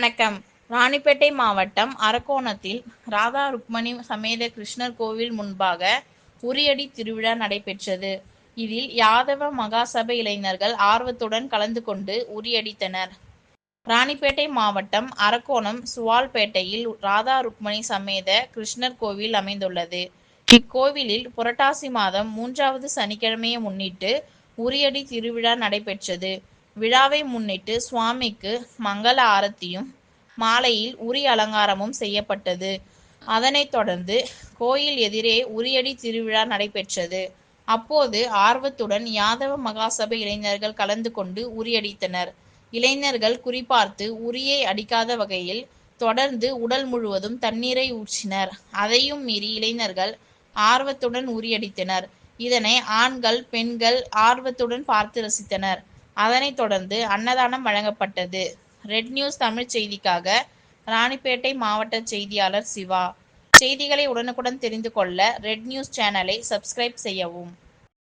வணக்கம். ராணிப்பேட்டை மாவட்டம் அரக்கோணத்தில் ராதா ருக்மணி சமேத கிருஷ்ணர் கோவில் முன்பாக உரியடி திருவிழா நடைபெற்றது. இதில் யாதவ மகாசபை இளைஞர்கள் ஆர்வத்துடன் கலந்து கொண்டு உரியடித்தனர். ராணிப்பேட்டை மாவட்டம் அரக்கோணம் சுவால்பேட்டையில் ராதா ருக்மணி சமேத கிருஷ்ணர் கோவில் அமைந்துள்ளது. இக்கோவிலில் புரட்டாசி மாதம் மூன்றாவது சனிக்கிழமையை முன்னிட்டு உரியடி திருவிழா நடைபெற்றது. விழாவை முன்னிட்டு சுவாமிக்கு மங்கள ஆரத்தியும் மாலையில் உரி அலங்காரமும் செய்யப்பட்டது. அதனைத் தொடர்ந்து கோயில் எதிரே உரியடி திருவிழா நடைபெற்றது. அப்போது ஆர்வத்துடன் யாதவ மகாசபை இளைஞர்கள் கலந்து கொண்டு உரியடித்தனர். இளைஞர்கள் குறிபார்த்து உரியை அடிக்காத வகையில் தொடர்ந்து உடல் முழுவதும் தண்ணீரை ஊற்றினர். அதையும் மீறி இளைஞர்கள் ஆர்வத்துடன் உரியடித்தனர். இதனை ஆண்கள் பெண்கள் ஆர்வத்துடன் பார்த்து ரசித்தனர். அதனைத் தொடர்ந்து அன்னதானம் வழங்கப்பட்டது. ரெட் நியூஸ் தமிழ் செய்திக்காக ராணிப்பேட்டை மாவட்ட செய்தியாளர் சிவா. செய்திகளை உடனுக்குடன் தெரிந்து கொள்ள ரெட் நியூஸ் சேனலை சப்ஸ்கிரைப் செய்யவும்.